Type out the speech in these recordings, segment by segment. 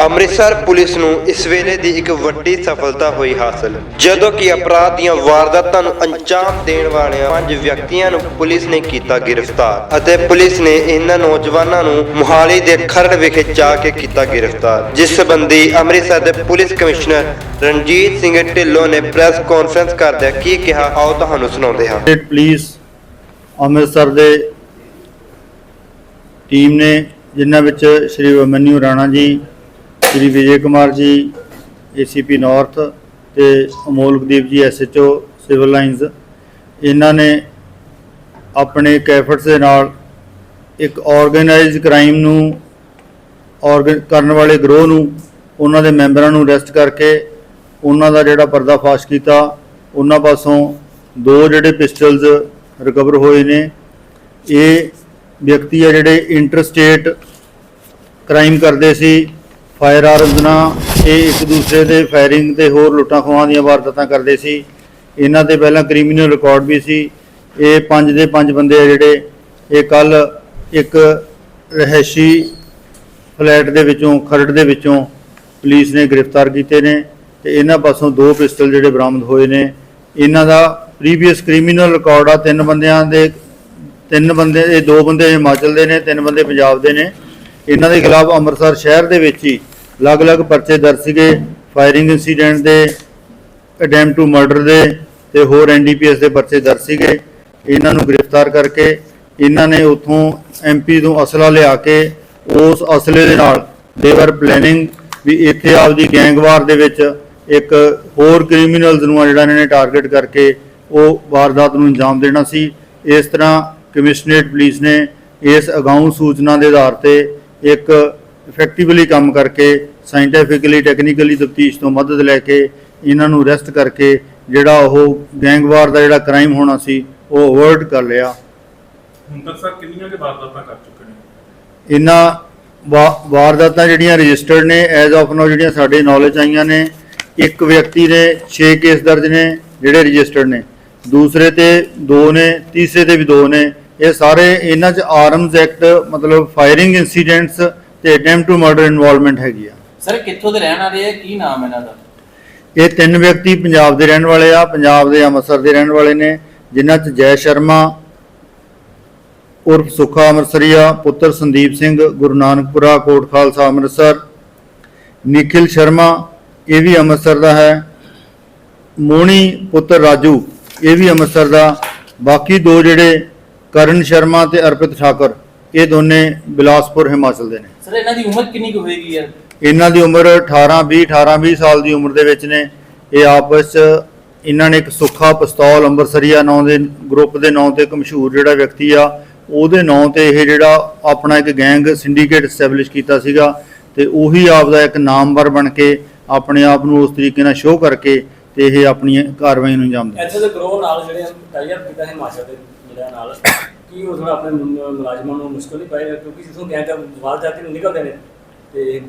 Amritsar police ਨੂੰ ਇਸ ਵੇਲੇ ਦੀ ਇੱਕ ਵੱਡੀ ਸਫਲਤਾ ਹੋਈ ਹਾਸਲ। ਜਦੋਂ ਕਿ ਅਪਰਾਧ ਦੀਆਂ ਵਾਰਦਾਤਾਂ ਨੂੰ ਅੰਜਾਮ ਦੇਣ ਵਾਲਿਆਂ ਪੰਜ ਵਿਅਕਤੀਆਂ ਨੂੰ ਪੁਲਿਸ ਨੇ ਕੀਤਾ ਗ੍ਰਿਫਤਾਰ ਅਤੇ ਪੁਲਿਸ ਨੇ ਇਹਨਾਂ ਨੌਜਵਾਨਾਂ ਨੂੰ ਮੁਹਾਲੀ ਦੇ ਖਰੜ ਵਿਖੇ ਜਾ ਕੇ ਕੀਤਾ ਗ੍ਰਿਫਤਾਰ, ਜਿਸ ਸੰਬੰਧੀ ਅੰਮ੍ਰਿਤਸਰ ਦੇ ਪੁਲਿਸ ਕਮਿਸ਼ਨਰ ਰਣਜੀਤ ਸਿੰਘ ਢਿੱਲੋਂ ਨੇ ਪ੍ਰੈਸ ਕਾਨਫਰੰਸ ਕਰਦਿਆਂ ਕੀ ਕਿਹਾ, ਆਓ ਤੁਹਾਨੂੰ ਸੁਣਾਉਂਦੇ ਹਾਂ। ਸਟੇਟ ਪੁਲਿਸ ਅੰਮ੍ਰਿਤਸਰ ਦੇ ਟੀਮ ਨੇ, ਜਿਨ੍ਹਾਂ ਵਿੱਚ ਸ਼੍ਰੀ ਅਮਨਿਊ ਰਾਣਾ ਜੀ ਸ਼੍ਰੀ ਵਿਜੇ ਕੁਮਾਰ ਜੀ ਏਸੀਪੀ ਨਾਰਥ ਤੇ ਅਮੋਲਕਦੀਪ ਜੀ ਐਸਐਚਓ ਸਿਵਲ ਲਾਈਨਸ ਇਹਨਾਂ ਨੇ ਆਪਣੇ ਕੈਫਟਸ ਦੇ ਨਾਲ ਇੱਕ ਆਰਗੇਨਾਈਜ਼ਡ ਕ੍ਰਾਈਮ ਨੂੰ ਆਰਗਨ ਕਰਨ ਵਾਲੇ ਗਰੋਹ ਨੂੰ, ਉਹਨਾਂ ਦੇ ਮੈਂਬਰਾਂ ਨੂੰ ਅਰੈਸਟ ਕਰਕੇ ਉਹਨਾਂ ਦਾ ਜਿਹੜਾ ਪਰਦਾਫਾਸ਼ ਕੀਤਾ, ਉਹਨਾਂ ਪਾਸੋਂ ਦੋ ਜਿਹੜੇ ਪਿਸਟਲਸ ਰਿਕਵਰ ਹੋਏ ਨੇ। ਇਹ ਵਿਅਕਤੀ ਆ ਜਿਹੜੇ ਇੰਟਰਸਟੇਟ ਕ੍ਰਾਈਮ ਕਰਦੇ ਸੀ। ਫਾਇਰ ਆਰਮਸ ਨਾਲ ਇਹ ਇੱਕ ਦੂਸਰੇ ਦੇ ਫਾਇਰਿੰਗ ਤੇ ਹੋਰ ਲੁੱਟਾਂ ਖੋਹਾਂ ਦੀਆਂ ਵਾਰਦਾਤਾਂ ਕਰਦੇ ਸੀ। ਇਹਨਾਂ ਤੇ ਪਹਿਲਾਂ ਕ੍ਰਿਮੀਨਲ ਰਿਕਾਰਡ ਵੀ ਸੀ। ਇਹ ਪੰਜ ਦੇ ਪੰਜ ਬੰਦੇ ਆ ਜਿਹੜੇ ਇਹ ਕੱਲ ਇੱਕ ਰਹਿਸ਼ੀ ਫਲੈਟ ਦੇ ਵਿੱਚੋਂ, ਖਰੜ ਦੇ ਵਿੱਚੋਂ ਪੁਲਿਸ ਨੇ ਗ੍ਰਿਫਤਾਰ ਕੀਤੇ ਨੇ ਤੇ ਇਹਨਾਂ ਪਾਸੋਂ ਦੋ ਪਿਸਟਲ ਜਿਹੜੇ ਬਰਾਮਦ ਹੋਏ ਨੇ। ਇਹਨਾਂ ਦਾ ਪ੍ਰੀਵੀਅਸ ਕ੍ਰਿਮੀਨਲ ਰਿਕਾਰਡ ਆ। ਤਿੰਨ ਬੰਦਿਆਂ ਦੇ, ਤਿੰਨ ਬੰਦੇ, ਇਹ ਦੋ ਬੰਦੇ ਹਿਮਾਚਲ ਦੇ ਨੇ, ਤਿੰਨ ਬੰਦੇ ਪੰਜਾਬ ਦੇ ਨੇ। ਇਹਨਾਂ ਦੇ ਖਿਲਾਫ ਅੰਮ੍ਰਿਤਸਰ ਸ਼ਹਿਰ ਦੇ ਵਿੱਚ ਹੀ ਅਲੱਗ-ਅਲੱਗ ਪਰਚੇ ਦਰਜ ਸੀਗੇ ਫਾਇਰਿੰਗ ਇਨਸੀਡੈਂਟ ਦੇ ਅਟੈਂਪਟ ਟੂ ਮਰਡਰ ਦੇ ਤੇ ਹੋਰ ਐਨਡੀਪੀਐਸ ਦੇ ਪਰਚੇ ਦਰਜ ਸੀਗੇ। ਇਹਨਾਂ ਨੂੰ ਗ੍ਰਿਫਤਾਰ ਕਰਕੇ ਇਹਨਾਂ ਨੇ ਉਥੋਂ ਐਮਪੀ ਤੋਂ ਅਸਲਾ ਲਿਆ ਕੇ ਉਸ ਅਸਲੇ ਦੇ ਨਾਲ ਦੇਵਰ ਪਲੈਨਿੰਗ ਵੀ ਇੱਥੇ ਆਪਦੀ ਗੈਂਗਵਾਰ ਦੇ ਵਿੱਚ ਇੱਕ ਹੋਰ ਕ੍ਰਿਮੀਨਲਸ ਨੂੰ ਆ ਜਿਹੜਾ ਇਹਨਾਂ ਨੇ ਟਾਰਗੇਟ ਕਰਕੇ ਉਹ ਵਾਰਦਾਤ ਨੂੰ ਅੰਜਾਮ ਦੇਣਾ ਸੀ। ਇਸ ਤਰ੍ਹਾਂ ਕਮਿਸ਼ਨਰੇਟ ਪੁਲਿਸ ਨੇ ਇਸ ਅਗਾਊਂ ਸੂਚਨਾ ਦੇ ਆਧਾਰ ਤੇ ਇੱਕ ਇਫੈਕਟਿਵਲੀ ਕੰਮ ਕਰਕੇ ਸਾਇੰਟੀਫਿਕਲੀ ਟੈਕਨੀਕਲੀ ਤਫਤੀਸ਼ ਤੋਂ ਮਦਦ ਲੈ ਕੇ ਇਹਨਾਂ ਨੂੰ ਅਰੈਸਟ ਕਰਕੇ ਜਿਹੜਾ ਉਹ ਗੈਂਗਵਾਰ ਦਾ ਜਿਹੜਾ ਕ੍ਰਾਈਮ ਹੋਣਾ ਸੀ ਉਹ ਅਵੋਇਡ ਕਰ ਲਿਆ। ਹੁਣ ਤੱਕ ਸਰ ਕਿੰਨੀਆਂ ਕੇ ਵਾਰਦਾਤਾਂ ਕਰ ਚੁੱਕੇ ਨੇ? ਇਹਨਾਂ ਵਾਰਦਾਤਾਂ ਜਿਹੜੀਆਂ ਰਜਿਸਟਰਡ ਨੇ ਐਜ਼ ਆਫ ਨਾਓ ਜਿਹੜੀਆਂ ਸਾਡੇ ਨੌਲੇਜ ਆਈਆਂ ਨੇ ਇੱਕ ਵਿਅਕਤੀ ਦੇ 6 ਕੇਸ ਦਰਜ ਨੇ ਜਿਹੜੇ ਰਜਿਸਟਰਡ ਨੇ। ਦੂਸਰੇ ਤੇ 2 ਨੇ ਤੀਸਰੇ ਤੇ ਵੀ 2 ਨੇ। ਇਹ ਸਾਰੇ ਇਹਨਾਂ 'ਚ ਆਰਮਸ ਐਕਟ ਮਤਲਬ ਫਾਇਰਿੰਗ ਇਨਸੀਡੈਂਟਸ ਤੇ ਅਟੈਂਪਟ ਟੂ ਮਰਡਰ ਇਨਵੋਲਵਮੈਂਟ ਹੈਗੀ ਆ। ਸਰ ਕਿੱਥੋਂ ਦੇ ਰਹਿਣ ਵਾਲੇ ਆ? ਕੀ ਨਾਮ ਇਹਨਾਂ ਦਾ? ਇਹ ਤਿੰਨ ਵਿਅਕਤੀ ਪੰਜਾਬ ਦੇ ਰਹਿਣ ਵਾਲੇ ਆ। ਪੰਜਾਬ ਦੇ ਅੰਮ੍ਰਿਤਸਰ ਦੇ ਰਹਿਣ ਵਾਲੇ ਨੇ ਜਿਨ੍ਹਾਂ 'ਚ ਜੈ ਸ਼ਰਮਾ ਉਰਫ ਸੁੱਖਾ ਅੰਮ੍ਰਿਤਸਰੀਆ ਪੁੱਤਰ ਸੰਦੀਪ ਸਿੰਘ ਗੁਰੂ ਨਾਨਕਪੁਰਾ ਕੋਟ ਖਾਲਸਾ ਅੰਮ੍ਰਿਤਸਰ ਨikhil ਸ਼ਰਮਾ ਇਹ ਵੀ ਅੰਮ੍ਰਿਤਸਰ ਦਾ ਹੈ। ਮੋਣੀ ਪੁੱਤਰ ਰਾਜੂ ਇਹ ਵੀ ਅੰਮ੍ਰਿਤਸਰ ਦਾ। ਬਾਕੀ ਦੋ ਜਿਹੜੇ ਕਰਨ ਸ਼ਰਮਾ ਤੇ ਅਰਪਿਤ ਠਾਕਰ ਇਹ ਦੋਨੇ ਬਿਲਾਸਪੁਰ ਹਿਮਾਚਲ ਦੇ ਨੇ। ਸਰ ਇਹਨਾਂ ਦੀ ਉਮਰ ਕਿੰਨੀ ਕੁ ਹੋਏਗੀ ਯਾਰ? ਇਹਨਾਂ ਦੀ ਉਮਰ 18 20 18 20 ਸਾਲ ਦੀ ਉਮਰ ਦੇ ਵਿੱਚ ਨੇ। ਇਹ ਆਪਸ 'ਚ ਇਹਨਾਂ ਨੇ ਇੱਕ ਸੁੱਖਾ ਪਿਸਤੌਲ ਅੰਬਰਸਰੀਆ ਨਾਂ ਦੇ ਗਰੁੱਪ ਦੇ ਨਾਂ ਤੇ ਇੱਕ ਮਸ਼ਹੂਰ ਜਿਹੜਾ ਵਿਅਕਤੀ ਆ ਉਹਦੇ ਨਾਂ ਤੇ ਇਹ ਜਿਹੜਾ ਆਪਣਾ ਇੱਕ ਗੈਂਗ ਸਿੰਡੀਕੇਟ ਐਸਟੈਬਲਿਸ਼ ਕੀਤਾ ਸੀਗਾ ਤੇ ਉਹੀ ਆਪਦਾ ਇੱਕ ਨਾਮਵਰ ਬਣ ਕੇ ਆਪਣੇ ਆਪ ਨੂੰ ਉਸ ਤਰੀਕੇ ਨਾਲ ਸ਼ੋਅ ਕਰਕੇ ਤੇ ਇਹ ਆਪਣੀ ਕਾਰਵਾਈ ਨੂੰ ਅੰਜਾਮ ਦਿੰਦੇ। ਦੇ ਗਰੋਹ ਨਾਲ ਜਿਹੜੇ ਟਾਈਅਰ ਕੀਤਾ ਹਿਮਾਚਲ ਦੇ। ਜਿਹੜਾ ਨਾਲ ਕੀ ਉਹ ਥੋੜਾ ਆਪਣੇ ਮੁ- ਮੁਲਾਜ਼ਮਾਂ ਨੂੰ ਮੁਸ਼ਕਲ ਨਹੀਂ ਪਾਏਗਾ ਕਿਉਂਕਿ ਜਿੱਥੋਂ ਗੈਂਗ ਵਾਰ ਜਾਂਦੇ ਨੂੰ ਨਿਕਲਦੇ ਨੇ ਤੇ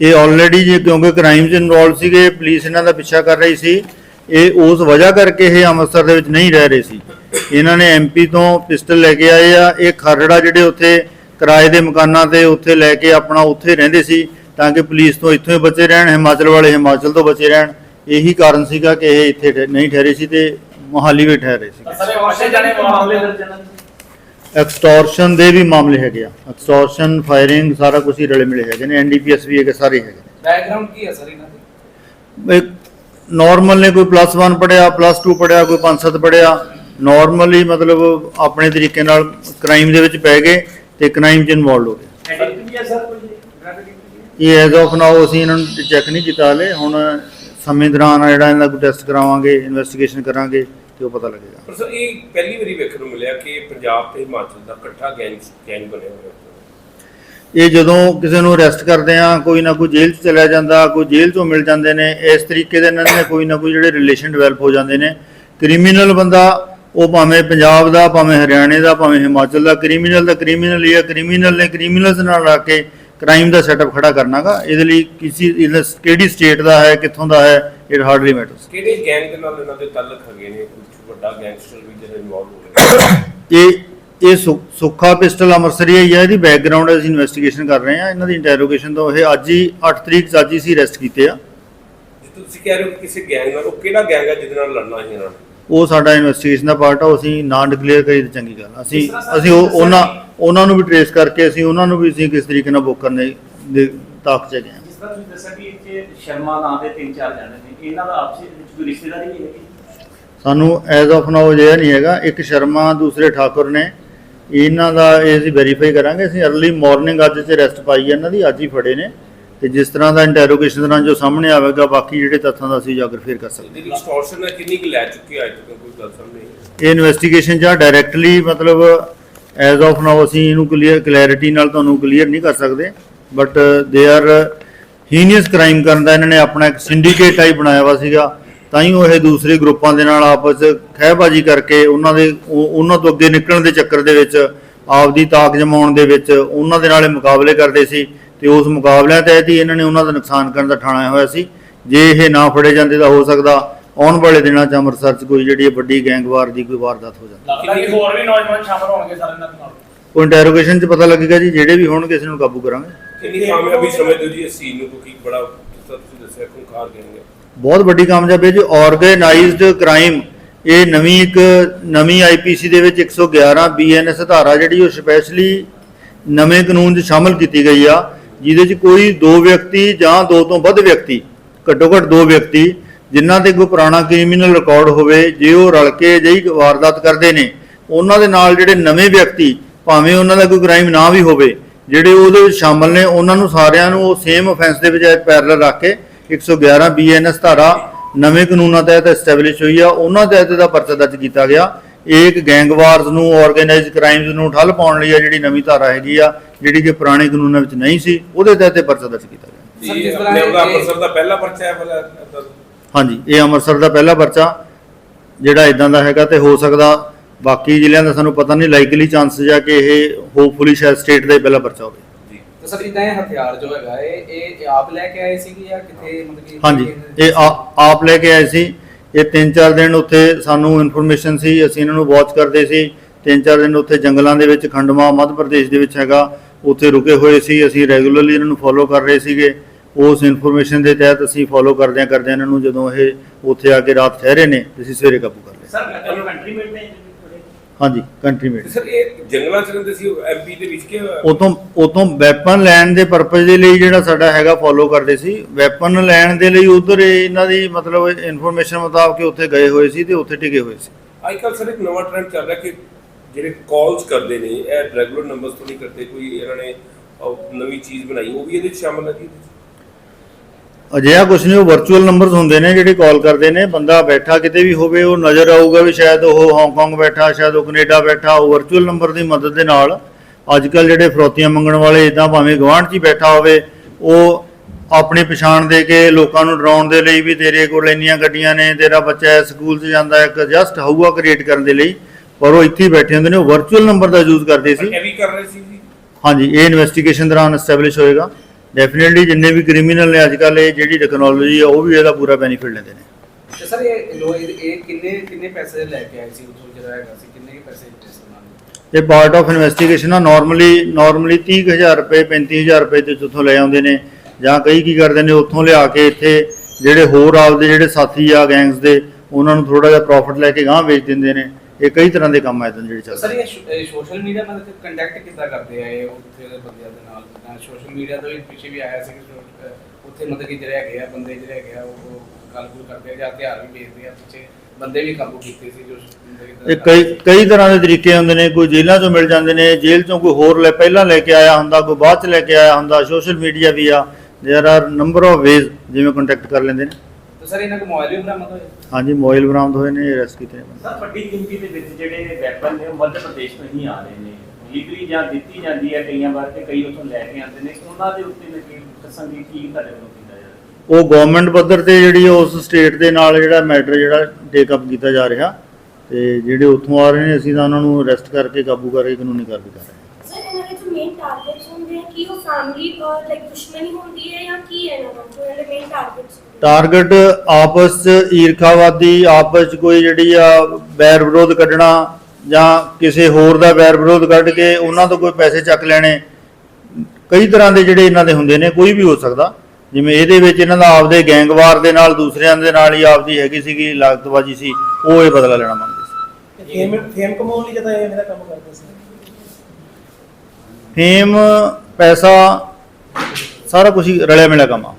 ਇਹ ਆਲਰੇਡੀ ਜੇ ਕਿਉਂਕਿ ਕ੍ਰਾਈਮ ਇਨਵੋਲਵ ਸੀਗੇ ਪੁਲਿਸ ਇਹਨਾਂ ਦਾ ਪਿੱਛਾ ਕਰ ਰਹੀ ਸੀ, ਇਹ ਉਸ ਵਜ੍ਹਾ ਕਰਕੇ ਇਹ ਅੰਮ੍ਰਿਤਸਰ ਦੇ ਵਿੱਚ ਨਹੀਂ ਰਹਿ ਰਹੇ ਸੀ। ਇਹਨਾਂ ਨੇ ਐਮਪੀ ਤੋਂ ਪਿਸਟਲ ਲੈ ਕੇ ਆਏ ਆ, ਇਹ ਖਰੜਾ ਜਿਹੜੇ ਉੱਥੇ ਕਿਰਾਏ ਦੇ ਮਕਾਨਾਂ ਤੇ ਉੱਥੇ ਲੈ ਕੇ ਆਪਣਾ ਉੱਥੇ ਰਹਿੰਦੇ ਸੀ, ਤਾਂ ਕਿ ਪੁਲਿਸ ਤੋਂ ਇੱਥੋਂ ਹੀ ਬਚੇ ਰਹਿਣ, ਹਿਮਾਚਲ ਵਾਲੇ ਹਿਮਾਚਲ ਤੋਂ ਬਚੇ ਰਹਿਣ। ਇਹੀ ਕਾਰਨ ਸੀਗਾ ਕਿ ਇਹ ਇੱਥੇ ਠਹਿ- ਨਹੀਂ ਠਹਿਰੇ ਸੀ ਤੇ ਮੋਹਾਲੀ ਵਿੱਚ ਠਹਿਰੇ ਸੀ। ਸਾਰੇ ਵਾਸ਼ੇ ਜਾਣੇ ਮਾਮਲੇ ਦਰਜ ਨੇ ਐਕਸਟੋਰਸ਼ਨ ਦੇ? ਵੀ ਮਾਮਲੇ ਹੈਗੇ ਆ। ਐਕਸਟੋਰਸ਼ਨ ਫਾਇਰਿੰਗ ਸਾਰਾ ਕੁਝ ਹੀ ਰਲੇ ਮਿਲੇ ਹੈਗੇ ਨੇ। ਐਨਡੀਪੀਐਸ ਵੀ ਹੈਗੇ ਸਾਰੇ ਹੈਗੇ ਬੈਕਗ੍ਰਾਉਂਡ ਕੀ ਹੈ ਸਰ ਇਹਨਾਂ ਦੀ? ਇੱਕ ਨਾਰਮਲ ਨੇ ਕੋਈ ਪਲੱਸ 1 ਪੜਿਆ ਪਲੱਸ 2 ਪੜਿਆ ਕੋਈ 5-7 ਪੜਿਆ ਨਾਰਮਲੀ ਮਤਲਬ ਆਪਣੇ ਤਰੀਕੇ ਨਾਲ ਕ੍ਰਾਈਮ ਦੇ ਵਿੱਚ ਪੈ ਗਏ ਤੇ ਕ੍ਰਾਈਮ 'ਚ ਇਨਵੋਲਡ ਹੋ ਗਏ। ਸਰ ਕੋਈ? ਇਹ ਐਜ਼ ਆਫ ਨਾਓ ਅਸੀਂ ਇਹਨਾਂ ਨੂੰ ਚੈੱਕ ਨਹੀਂ ਕੀਤਾ ਹਲੇ। ਹੁਣ ਸਮੇਂ ਦੌਰਾਨ ਆ ਜਿਹੜਾ ਇਹਨਾਂ ਦਾ ਕੋਈ ਟੈਸਟ ਕਰਾਵਾਂਗੇ ਇਨਵੈਸਟੀਗੇਸ਼ਨ ਕਰਾਂਗੇ। ਤੇ ਉਹ ਪਤਾ ਲੱਗੇਗਾ। ਪਰ ਸਰ ਇਹ ਪਹਿਲੀ ਵਾਰੀ ਵੇਖਣ ਨੂੰ ਮਿਲਿਆ ਕਿ ਪੰਜਾਬ ਤੇ ਹਿਮਾਚਲ ਦਾ ਇਕੱਠਾ ਗੈਂਗ ਗੈਂਗ ਬਣਿਆ ਹੋਇਆ ਇਹ ਜਦੋਂ ਕਿਸੇ ਨੂੰ ਅਰੈਸਟ ਕਰਦੇ ਆ ਕੋਈ ਨਾ ਕੋਈ ਜੇਲ੍ਹ 'ਚ ਚਲਿਆ ਜਾਂਦਾ ਕੋਈ ਜੇਲ੍ਹ 'ਚੋਂ ਮਿਲ ਜਾਂਦੇ ਨੇ ਇਸ ਤਰੀਕੇ ਦੇ ਇਹਨਾਂ ਦੇ ਕੋਈ ਨਾ ਕੋਈ ਜਿਹੜੇ ਰਿਲੇਸ਼ਨ ਡਿਵੈਲਪ ਹੋ ਜਾਂਦੇ ਨੇ। ਕ੍ਰਿਮੀਨਲ ਬੰਦਾ ਉਹ ਭਾਵੇਂ ਪੰਜਾਬ ਦਾ ਭਾਵੇਂ ਹਰਿਆਣੇ ਦਾ ਭਾਵੇਂ ਹਿਮਾਚਲ ਦਾ ਕ੍ਰਿਮੀਨਲ ਦਾ ਕ੍ਰਿਮੀਨਲ ਹੀ ਹੈ ਕ੍ਰਿਮੀਨਲ ਨੇ ਕ੍ਰਿਮੀਨਲਸ ਨਾਲ ਲਾ ਕੇ ਕ੍ਰਾਈਮ ਦਾ ਸੈਟਅਪ ਖੜਾ ਕਰਨਾਗਾ। ਇਹਦੇ ਲਈ ਕਿਸੇ ਕਿਹੜੀ ਸਟੇਟ ਦਾ ਹੈ ਕਿੱਥੋਂ ਦਾ ਹੈ ਇਟ ਹਾਰਡਲੀ ਮੈਟਰਸ ਕਿਹੜੇ ਗੈਂਗ ਦੇ ਨਾਲ ਇਹਨਾਂ ਦੇ ਤਾਲੁਕ ਹੈਗੇ ਨੇ? ਕੁਝ ਵੱਡਾ ਗੈਂਗਸਟਰ ਵੀ ਜਿਹੜੇ ਇਨਵੋਲਵ ਹੋ ਗਏ ਇਹ ਇਹ ਸੁੱਖਾ ਪਿਸਟਲ ਅੰਮ੍ਰਿਤਸਰੀ ਹੀ ਹੈ ਇਹਦੀ ਬੈਕਗ੍ਰਾਉਂਡ ਅਸੀਂ ਇਨਵੈਸਟੀਗੇਸ਼ਨ ਕਰ ਰਹੇ ਹਾਂ। ਇਹਨਾਂ ਦੀ ਇੰਟਰੋਗੇਸ਼ਨ ਤੋਂ ਇਹ ਅੱਜ ਹੀ 8 ਤਰੀਕ ਅੱਜ ਹੀ ਸੀ ਅਰੈਸਟ ਕੀਤੇ ਆ। ਤੁਸੀਂ ਕਹਿ ਰਹੇ ਹੋ ਕਿਸੇ ਗੈਂਗ ਨਾਲ ਉਹ ਕਿਹੜਾ ਗੈਂਗ ਹੈ ਜਿਹਦੇ ਨਾਲ ਲੜਨਾ ਸੀ ਇਹਨਾਂ ਉਹ ਸਾਡਾ ਇਨਵੈਸਟੀਗੇਸ਼ਨ ਦਾ ਪਾਰਟ ਆ ਅਸੀਂ ਨਾਂ ਡਿਕਲੇਅਰ ਕਰੀ ਤਾਂ ਚੰਗੀ ਗੱਲ ਅਸੀਂ ਅਸੀਂ ਉਹ ਉਹਨਾਂ ਉਹਨਾਂ ਨੂੰ ਵੀ ਟਰੇਸ ਕਰਕੇ ਅਸੀਂ ਉਹਨਾਂ ਨੂੰ ਵੀ ਅਸੀਂ ਕਿਸ ਤਰੀਕੇ ਨਾਲ ਬੁੱਕ ਕਰਨੇ ਦੇ ਤਾਕ ਚ ਗਏ ਹਾਂ। ਜਿਸ ਤਰ੍ਹਾਂ ਤੁਸੀਂ ਦੱਸਿਆ ਕਿ ਇੱਥੇ ਸ਼ਰਮਾ ਨਾਂ ਦੇ ਤਿੰਨ ਚਾਰ ਜਣੇ ਨੇ ਇਹਨਾਂ ਦਾ ਆਪਸੀ ਵਿੱਚ ਕੋਈ ਰਿਸ਼ਤੇਦਾਰੀ ਵੀ ਹੈਗੀ? ਸਾਨੂੰ ਐਜ਼ ਆਫ ਨਾਓ ਜਿਹਾ ਨਹੀਂ ਹੈਗਾ। ਇੱਕ ਸ਼ਰਮਾ ਦੂਸਰੇ ਠਾਕੁਰ ਨੇ। ਇਹਨਾਂ ਦਾ ਇਹ ਅਸੀਂ ਵੈਰੀਫਾਈ ਕਰਾਂਗੇ। ਅਸੀਂ ਅਰਲੀ ਮਾਰਨਿੰਗ ਅੱਜ ਚ ਅਰੈਸਟ ਪਾਈ ਹੈ। ਇਹਨਾਂ ਦੀ ਅੱਜ ਹੀ ਫੜੇ ਨੇ। ਤੇ ਜਿਸ ਤਰ੍ਹਾਂ ਦਾ ਇੰਟਰੋਗੇਸ਼ਨ ਦੌਰਾਨ ਜੋ ਸਾਹਮਣੇ ਆਵੇਗਾ ਬਾਕੀ ਜਿਹੜੇ ਤੱਥਾਂ ਦਾ ਅਸੀਂ ਉਜਾਗਰ ਫੇਰ ਕਰ ਸਕਦੇ ਇਹਦੀ ਹੈ ਕਿੰਨੀ ਕੁ ਲੈ ਚੁੱਕੀ ਹੈ ਅੱਜ ਤੱਕ? ਕੋਈ ਗੱਲ ਨਹੀਂ ਹਾਂ। ਇਹ ਇਨਵੈਸਟੀਗੇਸ਼ਨ ਜਾਂ ਡਾਇਰੈਕਟਲੀ ਮਤਲਬ ਐਜ਼ ਆਫ ਨਾਓ ਅਸੀਂ ਇਹਨੂੰ ਕਲੀਅਰ ਕਲੈਰਿਟੀ ਨਾਲ ਤੁਹਾਨੂੰ ਕਲੀਅਰ ਨਹੀਂ ਕਰ ਸਕਦੇ but they are heinous crime ਕਰਨ ਦਾ ਇਹਨਾਂ ਨੇ ਆਪਣਾ ਇੱਕ ਸਿੰਡੀਕੇਟ ਟਾਈਪ ਬਣਾਇਆ ਵਾ ਸੀਗਾ। ਤਾਂ ਹੀ ਉਹ ਇਹ ਦੂਸਰੇ ਗਰੁੱਪਾਂ ਦੇ ਨਾਲ ਆਪਸ 'ਚ ਖਹਿਬਾਜ਼ੀ ਕਰਕੇ ਉਹਨਾਂ ਦੇ ਉਹ- ਉਹਨਾਂ ਤੋਂ ਅੱਗੇ ਨਿਕਲਣ ਦੇ ਚੱਕਰ ਦੇ ਵਿੱਚ, ਆਪਦੀ ਤਾਕ ਜਮਾਉਣ ਦੇ ਵਿੱਚ ਉਹਨਾਂ ਦੇ ਨਾਲ ਇਹ ਮੁਕਾਬਲੇ ਕਰਦੇ ਸੀ ਤੇ ਉਸ ਮੁਕਾਬਲਿਆਂ ਤਹਿਤ ਹੀ ਇਹਨਾਂ ਨੇ ਉਹਨਾਂ ਦਾ ਨੁਕਸਾਨ ਕਰਨ ਦਾ ਠਾਣਿਆ ਹੋਇਆ ਸੀ। ਜੇ ਇਹ ਨਾ ਫੜੇ ਜਾਂਦੇ ਤਾਂ ਹੋ ਸਕਦਾ ਆਉਣ ਵਾਲੇ ਦਿਨਾਂ 'ਚ ਅੰਮ੍ਰਿਤਸਰ 'ਚ ਕੋਈ ਜਿਹੜੀ ਵੱਡੀ ਗੈਂਗਵਾਰ ਦੀ ਕੋਈ ਵਾਰਦਾਤ ਹੋ ਜਾਂਦੀ। ਲੱਗਦਾ ਕਿ ਹੋਰ ਵੀ ਨੌਜਵਾਨ ਸ਼ਾਮਲ ਹੋਣਗੇ ਸਾਰੇ ਇਹਨਾਂ ਦੇ ਨਾਲ। ਕੋਈ ਇੰਟਰੋਗੇਸ਼ਨ 'ਚ ਪਤਾ ਲੱਗੇਗਾ ਜੀ ਜਿਹੜੇ ਵੀ ਹੋਣਗੇ ਇਸ ਨੂੰ ਕਾਬੂ ਕਰਾਂਗੇ। ਕਿੰਨੀ ਕਾਮਯਾਬੀ ਸਮਝਦੇ ਹੋ ਜੀ ਇਸ ਚੀਜ਼ ਨੂੰ ਕਿਉਂਕਿ ਬੜਾ ਜਿਸ ਤਰ੍ਹਾਂ ਤੁਸੀਂ ਦੱਸਿਆ ਖੁੰਖਾਰ ਗੈਂਗ ਬਹੁਤ ਵੱਡੀ ਕਾਮਯਾਬੀ ਹੈ ਜੀ ਆਰਗੇਨਾਈਜ਼ਡ ਕ੍ਰਾਈਮ ਇਹ ਨਵੀਂ ਇੱਕ ਨਵੀਂ ਆਈਪੀਸੀ ਦੇ ਵਿੱਚ 111 ਬੀਐਨਐਸ ਧਾਰਾ ਜਿਹੜੀ ਉਹ ਸਪੈਸ਼ਲੀ ਨਵੇਂ ਕਾਨੂੰਨ 'ਚ ਸ਼ਾਮਲ ਕੀਤੀ ਗਈ ਆ ਜਿਹਦੇ 'ਚ ਕੋਈ ਦੋ ਵਿਅਕਤੀ ਜਾਂ ਦੋ ਤੋਂ ਵੱਧ ਵਿਅਕਤੀ ਘੱਟੋ ਘੱਟ ਦੋ ਵਿਅਕਤੀ ਜਿਨ੍ਹਾਂ ਤੇ ਕੋਈ ਪੁਰਾਣਾ ਕ੍ਰਿਮੀਨਲ ਰਿਕਾਰਡ ਹੋਵੇ ਜੇ ਉਹ ਰਲ ਕੇ ਅਜਿਹੀ ਵਾਰਦਾਤ ਕਰਦੇ ਨੇ ਉਹਨਾਂ ਦੇ ਨਾਲ ਜਿਹੜੇ ਨਵੇਂ ਵਿਅਕਤੀ ਭਾਵੇਂ ਉਹਨਾਂ ਦਾ ਕੋਈ ਕ੍ਰਾਈਮ ਨਾ ਵੀ ਹੋਵੇ ਜਿਹੜੇ ਉਹਦੇ ਵਿੱਚ ਸ਼ਾਮਲ ਨੇ ਉਹਨਾਂ ਨੂੰ ਸਾਰਿਆਂ ਨੂੰ ਉਹ ਸੇਮ ਅਫੈਂਸ ਦੇ ਵਿੱਚ ਪੈਰਲਲ ਰੱਖ ਕੇ 111 ਬੀਐਨਐਸ ਧਾਰਾ ਨਵੇਂ ਕਾਨੂੰਨਾਂ ਤਹਿਤ ਐਸਟੈਬਲਿਸ਼ ਹੋਈ ਆ ਉਹਨਾਂ ਤਹਿਤ ਇਹਦਾ ਪਰਚਾ ਦਰਜ ਕੀਤਾ ਗਿਆ। ਇਹ ਇੱਕ ਗੈਂਗਵਾਰਸ ਨੂੰ ਆਰਗੇਨਾਈਜ਼ਡ ਕ੍ਰਾਈਮਸ ਨੂੰ ਠੱਲ ਪਾਉਣ ਲਈ ਆ ਜਿਹੜੀ ਨਵੀਂ ਧਾਰਾ ਹੈਗੀ ਆ ਜਿਹੜੀ ਕਿ ਪੁਰਾਣੇ ਕਾਨੂੰਨਾਂ ਵਿੱਚ ਨਹੀਂ ਸੀ ਉਹਦੇ ਤਹਿਤ ਇਹ ਪਰਚਾ ਦਰਜ ਕੀਤਾ ਗਿਆ। ਸਰ, ਜਿਸ ਤਰ੍ਹਾਂ ਇਹ- ਅੰਮ੍ਰਿਤਸਰ ਦਾ ਪਹਿਲਾ ਪਰਚਾ ਹੈ ਹਾਂਜੀ ਇਹ ਅੰਮ੍ਰਿਤਸਰ ਦਾ ਪਹਿਲਾ ਪਰਚਾ ਜਿਹੜਾ ਇਦਾਂ ਦਾ ਹੈਗਾ ਤੇ ਹੋ ਸਕਦਾ ਬਾਕੀ ਜ਼ਿਲ੍ਹਿਆਂ ਦਾ ਸਾਨੂੰ ਪਤਾ ਨਹੀਂ ਲਾਈਕਲੀ ਚਾਂਸਸ ਆ ਕਿ ਇਹ ਹੋਪਫੁਲੀ ਸ਼ਾਇਦ ਸਟੇਟ ਦਾ ਹੀ ਪਹਿਲਾ ਪਰਚਾ ਹੋਵੇ। ਤੇ ਸਰ ਇਦਾਂ ਇਹ ਹਥਿਆਰ ਜੋ ਹੈਗਾ ਇਹ ਇਹ ਆਪ ਲੈ ਕੇ ਆਏ ਸੀਗੇ ਜਾਂ ਕਿਤੇ ਮਤਲਬ ਕਿ ਹਾਂਜੀ ਇਹ ਆਪ ਲੈ ਕੇ ਆਏ ਸੀ। ਇਹ ਤਿੰਨ ਚਾਰ ਦਿਨ ਉੱਥੇ ਸਾਨੂੰ ਇਨਫੋਰਮੇਸ਼ਨ ਸੀ ਅਸੀਂ ਇਹਨਾਂ ਨੂੰ ਵਾਚ ਕਰਦੇ ਸੀ। ਤਿੰਨ ਚਾਰ ਦਿਨ ਉੱਥੇ ਜੰਗਲਾਂ ਦੇ ਵਿੱਚ ਖੰਡਵਾ ਮੱਧ ਪ੍ਰਦੇਸ਼ ਦੇ ਵਿੱਚ ਹੈਗਾ ਉੱਥੇ ਰੁਕੇ ਹੋਏ ਸੀ। ਅਸੀਂ ਰੈਗੂਲਰਲੀ ਇਹਨਾਂ ਨੂੰ ਫੋਲੋ ਕਰ ਰਹੇ ਸੀਗੇ। ਉਸ ਇਨਫੋਰਮੇਸ਼ਨ ਦੇ ਤਹਿਤ ਅਸੀਂ ਫੋਲੋ ਕਰਦਿਆਂ ਕਰਦਿਆਂ ਇਹਨਾਂ ਨੂੰ ਜਦੋਂ ਇਹ ਉੱਥੇ ਆ ਕੇ ਰਾਤ ਠਹਿਰੇ ਨੇ ਅਸੀਂ ਸਵੇਰੇ ਕਾਬੂ ਕਰ ਲਿਆ ਸਰ ਕੰਟਰੀ ਮੇਡ ਨੇ ਹਾਂਜੀ ਕੰਟਰੀ ਤੇ ਸਰ ਇਹ ਜੰਗਲਾਂ 'ਚ ਰਹਿੰਦੇ ਸੀ ਐਮਪੀ ਦੇ ਵਿੱਚ ਕਿ ਉਤੋਂ ਉਤੋਂ ਵੈਪਨ ਲੈਣ ਦੇ ਪਰਪਸ ਦੇ ਲਈ ਜਿਹੜਾ ਸਾਡਾ ਹੈਗਾ ਫੋਲੋ ਕਰਦੇ ਸੀ। ਵੈਪਨ ਲੈਣ ਦੇ ਲਈ ਉਧਰ ਇਹਨਾਂ ਦੀ ਮਤਲਬ ਇਨਫੋਰਮੇਸ਼ਨ ਮੁਤਾਬਕ ਉੱਥੇ ਗਏ ਹੋਏ ਸੀ ਤੇ ਉੱਥੇ ਟਿਕੇ ਹੋਏ ਸੀ। ਅੱਜ ਕੱਲ੍ਹ ਸਰ ਇੱਕ ਨਵਾਂ ਟ੍ਰੈਂਡ ਚੱਲ ਰਿਹਾ ਕਿ ਜਿਹੜੇ ਕਾਲਸ ਕਰਦੇ ਨੇ ਇਹ ਰੈਗੂਲਰ ਨੰਬਰਸ ਤੋਂ ਨਹੀਂ ਕਰਦੇ ਕੋਈ ਇਹਨਾਂ ਨੇ ਨਵੀਂ ਚੀਜ਼ ਬਣਾਈ ਉਹ ਵੀ ਇਹਦੇ 'ਚ ਸ਼ਾਮਲ ਹੈ ਜੀ? ਅਜਿਹਾ ਕੁਝ ਨਹੀਂ ਉਹ ਵਰਚੁਅਲ ਨੰਬਰਸ ਹੁੰਦੇ ਨੇ ਜਿਹੜੇ ਕਾਲ ਕਰਦੇ ਨੇ ਬੰਦਾ ਬੈਠਾ ਕਿਤੇ ਵੀ ਹੋਵੇ ਉਹ ਨਜ਼ਰ ਆਊਗਾ ਵੀ ਸ਼ਾਇਦ ਉਹ ਹਾਂਗਕਾਂਗ ਬੈਠਾ ਸ਼ਾਇਦ ਉਹ ਕੈਨੇਡਾ ਬੈਠਾ ਉਹ ਵਰਚੁਅਲ ਨੰਬਰ ਦੀ ਮਦਦ ਦੇ ਨਾਲ ਅੱਜ ਕੱਲ ਜਿਹੜੇ ਫਰੋਤੀਆਂ ਮੰਗਣ ਵਾਲੇ ਇਦਾਂ ਭਾਵੇਂ ਗਵਾਂਢ 'ਚ ਹੀ ਬੈਠਾ ਹੋਵੇ ਉਹ ਆਪਣੀ ਪਛਾਣ ਦੇ ਕੇ ਲੋਕਾਂ ਨੂੰ ਡਰਾਉਣ ਦੇ ਲਈ ਵੀ ਤੇਰੇ ਕੋਲ ਇੰਨੀਆਂ ਗੱਡੀਆਂ ਨੇ ਤੇਰਾ ਬੱਚਾ ਸਕੂਲ 'ਚ ਜਾਂਦਾ ਇੱਕ ਜਸਟ ਹਊਆ ਕ੍ਰੀਏਟ ਕਰਨ ਦੇ ਲਈ ਪਰ ਉਹ ਇੱਥੇ ਬੈਠੇ ਹੁੰਦੇ ਨੇ ਉਹ ਵਰਚੁਅਲ ਨੰਬਰ ਦਾ ਯੂਜ਼ ਕਰਦੇ ਸੀ। ਇਹ ਵੀ ਕਰ ਰਹੇ ਸੀ ਜੀ? ਹਾਂਜੀ ਇਹ ਇਨਵੈਸਟੀਗੇਸ਼ਨ ਦੌਰਾਨ ਐਸਟੈਬਲਿਸ਼ ਹੋਏਗਾ। ਡੈਫੀਨਿਟਲੀ ਜਿੰਨੇ ਵੀ ਕ੍ਰਿਮੀਨਲ ਨੇ ਅੱਜ ਕੱਲ ਇਹ ਜਿਹੜੀ ਟੈਕਨੋਲੋਜੀ ਆ ਉਹ ਵੀ ਇਹਦਾ ਪੂਰਾ ਬੈਨੀਫਿਟ ਲੈਂਦੇ ਨੇ। ਤੇ ਸਰ ਇਹ ਲੋ ਇਹ ਇਹ ਕਿੰਨੇ ਕਿੰਨੇ ਪੈਸੇ ਲੈ ਕੇ ਆਏ ਸੀ ਉੱਥੋਂ ਜਿਹੜਾ ਹੈਗਾ ਸੀ? ਕਿੰਨੇ ਕੁ ਪੈਸੇ ਦਿੱਤੇ ਸੀ ਉਹਨਾਂ ਨੇ? ਇਹ ਪਾਰਟ ਆਫ ਇਨਵੈਸਟੀਗੇਸ਼ਨ ਆ ਨਾਰਮਲੀ ਨਾਰਮਲੀ 30000 ਰੁਪਏ 35000 ਰੁਪਏ ਤੇ ਉੱਥੋਂ ਲੈ ਆਉਂਦੇ ਨੇ। ਜਾਂ ਕਈ ਕੀ ਕਰਦੇ ਨੇ ਉੱਥੋਂ ਲਿਆ ਕੇ ਇੱਥੇ ਜਿਹੜੇ ਹੋਰ ਆਪਦੇ ਜਿਹੜੇ ਸਾਥੀ ਆ ਗੈਂਗਸ ਦੇ ਉਹਨਾਂ ਨੂੰ ਥੋੜਾ ਜਿਹਾ ਪ੍ਰੋਫਿਟ ਲੈ ਕੇ ਗਾਂਹ ਵੇਚ ਦਿੰਦੇ ਨੇ। ਇਹ ਕਈ ਤਰ੍ਹਾਂ ਦੇ ਕੰਮ ਆ ਇਦਾਂ ਜਿਹੜੇ ਸਰ ਚੱਲਦੇ ਇਹ ਸੋਸ਼ਲ ਮੀਡੀਆ ਮਤਲਬ ਕਿ ਕੰਟੈਕਟ ਕਿੱਦਾਂ ਕਰਦੇ ਆ ਇਹ ਉੱਥੇ ਦੇ ਬੰਦਿਆਂ ਦੇ ਨਾਲ ਸੋਸ਼ਲ ਮੀਡੀਆ ਤੋਂ ਵੀ ਪਿੱਛੇ ਵੀ ਆਇਆ ਸੀ ਕਿ ਸੋ- ਅਹ ਉੱਥੇ ਮਤਲਬ ਕਿ ਜਿਹੜੇ ਹੈਗੇ ਆ ਬੰਦੇ ਜਿਹੜੇ ਹੈਗੇ ਆ ਉਹ ਉਹ ਗੱਲ-ਗੁਲ ਕਰਦੇ ਆ ਜਾਂ ਹਥਿਆਰ ਵੀ ਵੇਚਦੇ ਆ ਪਿੱਛੇ ਬੰਦੇ ਵੀ ਕਾਬੂ ਕੀਤੇ ਸੀ ਜੋ ਬੰਦੇ ਇਹ ਕਈ ਕਈ ਤਰ੍ਹਾਂ ਦੇ ਤਰੀਕੇ ਹੁੰਦੇ ਨੇ ਕੋਈ ਜੇਲ੍ਹਾਂ ਚੋਂ ਮਿਲ ਜਾਂਦੇ ਨੇ ਜੇਲ੍ਹ ਚੋਂ ਕੋਈ ਹੋਰ ਲੈ ਪਹਿਲਾਂ ਲੈ ਕੇ ਆਇਆ ਹੁੰਦਾ ਕੋਈ ਬਾਅਦ ਚ ਲੈ ਕੇ ਆਇਆ ਹੁੰਦਾ ਸੋਸ਼ਲ ਮੀਡੀਆ ਵੀ ਆ there are number of ways ਜਿਵੇਂ ਕੰਟੈਕਟ ਕਰ ਲੈਂਦੇ ਨੇ ਤੇ ਸਰ ਇਹਨਾਂ ਕੋ ਮੋਬਾਈਲ ਵੀ ਬਰਾਮਦ ਹੋਏ? ਹਾਂਜੀ ਮੋਬਾਈਲ ਬਰਾਮਦ ਹੋਏ ਨੇ ਅਰੈਸਟ ਕੀਤੇ ਨੇ। ਬੰਦੇ। ਸਰ ਵੱਡੀ ਗਿਣਤੀ ਦੇ ਵਿੱਚ ਜਿਹੜੇ ਵੈਪਨ ਨੇ ਉਹ ਮੱਧ ਪ੍ਰਦੇਸ਼ ਤੋਂ ਹੀ ਆ ਰਹੇ ਨੇ। ਲੀਗਲੀ ਜਾਂ ਦਿੱਤੀ ਜਾਂਦੀ ਹੈ ਕਈਆਂ ਵਾਰ ਤੇ ਕਈ ਉੱਥੋਂ ਲੈ ਕੇ ਆਉਂਦੇ ਨੇ। ਉਹਨਾਂ ਦੇ ਉੱਤੇ ਮੈਂ ਕੀ ਦੱਸਾਂ ਵੀ ਕੀ ਤੁਹਾਡੇ ਵੱਲੋਂ ਕੀਤਾ ਜਾ ਰਿਹਾ? ਉਹ ਗਵਰਨਮੈਂਟ ਪੱਧਰ ਤੇ ਜਿਹੜੀ ਉਸ ਸਟੇਟ ਦੇ ਨਾਲ ਜਿਹੜਾ ਮੈਟਰ ਜਿਹੜਾ ਟੇਕ ਅਪ ਕੀਤਾ ਜਾ ਰਿਹਾ ਤੇ ਜਿਹੜੇ ਉੱਥੋਂ ਆ ਰਹੇ ਨੇ ਅਸੀਂ ਤਾਂ ਉਹਨਾਂ ਨੂੰ ਅਰੈਸਟ ਕਰਕੇ ਕਾਬੂ ਕਰਕੇ ਕਾਨੂੰਨੀ ਕਾਰਵਾਈ ਕਰ ਰਹੇ ਹਾਂ। ਸਰ ਇਹਨਾਂ ਦੇ ਜੋ ਮੇਨ ਟਾਰਗੇਟਸ ਹੁੰਦੇ ਆ ਕਿ ਉਹ ਫੈਮਿਲੀ ਲਾਈਕ ਦੁਸ਼ਮਣੀ ਹੁੰਦੀ ਹੈ ਜਾਂ ਕੀ ਹੈ ਇਹਨਾਂ ਦਾ? ਜੋ ਇਹਨਾਂ ਦੇ ਮੇਨ ਟਾਰਗੇਟਸ ਟਾਰਗੇਟ ਆਪਸ ਚ ਈਰਖਾਵਾਦੀ ਆਪਸ ਚ ਕੋਈ ਜਿਹੜੀ ਆ ਬੈਰ ਵਿਰੋਧ ਕੱਢਣਾ ਜਾਂ ਕਿਸੇ ਹੋਰ ਦਾ ਵੈਰ ਵਿਰੋਧ ਕੱਢ ਕੇ ਉਹਨਾਂ ਤੋਂ ਕੋਈ ਪੈਸੇ ਚੱਕ ਲੈਣੇ ਕਈ ਤਰ੍ਹਾਂ ਦੇ ਜਿਹੜੇ ਇਹਨਾਂ ਦੇ ਹੁੰਦੇ ਨੇ ਕੋਈ ਵੀ ਹੋ ਸਕਦਾ। ਜਿਵੇਂ ਇਹਦੇ ਵਿੱਚ ਇਹਨਾਂ ਦਾ ਆਪਦੇ ਗੈਂਗਵਾਰ ਦੇ ਨਾਲ ਦੂਸਰਿਆਂ ਦੇ ਨਾਲ ਹੀ ਆਪਦੀ ਹੈਗੀ ਸੀਗੀ ਲਾਗਤਬਾਜੀ ਸੀ ਉਹ ਇਹ ਬਦਲਾ ਲੈਣਾ ਮੰਗਦੇ ਸੀ। ਫੇਮ ਫੇਮ ਕਮਾਉਣ ਲਈ ਜਦੋਂ ਇਹ ਮੇਰਾ ਕੰਮ ਕਰਦੇ ਸੀ? ਫੇਮ ਪੈਸਾ ਸਾਰਾ ਕੁਝ ਹੀ ਰਲਿਆ ਮਿਲਿਆ ਕੰਮ ਆ।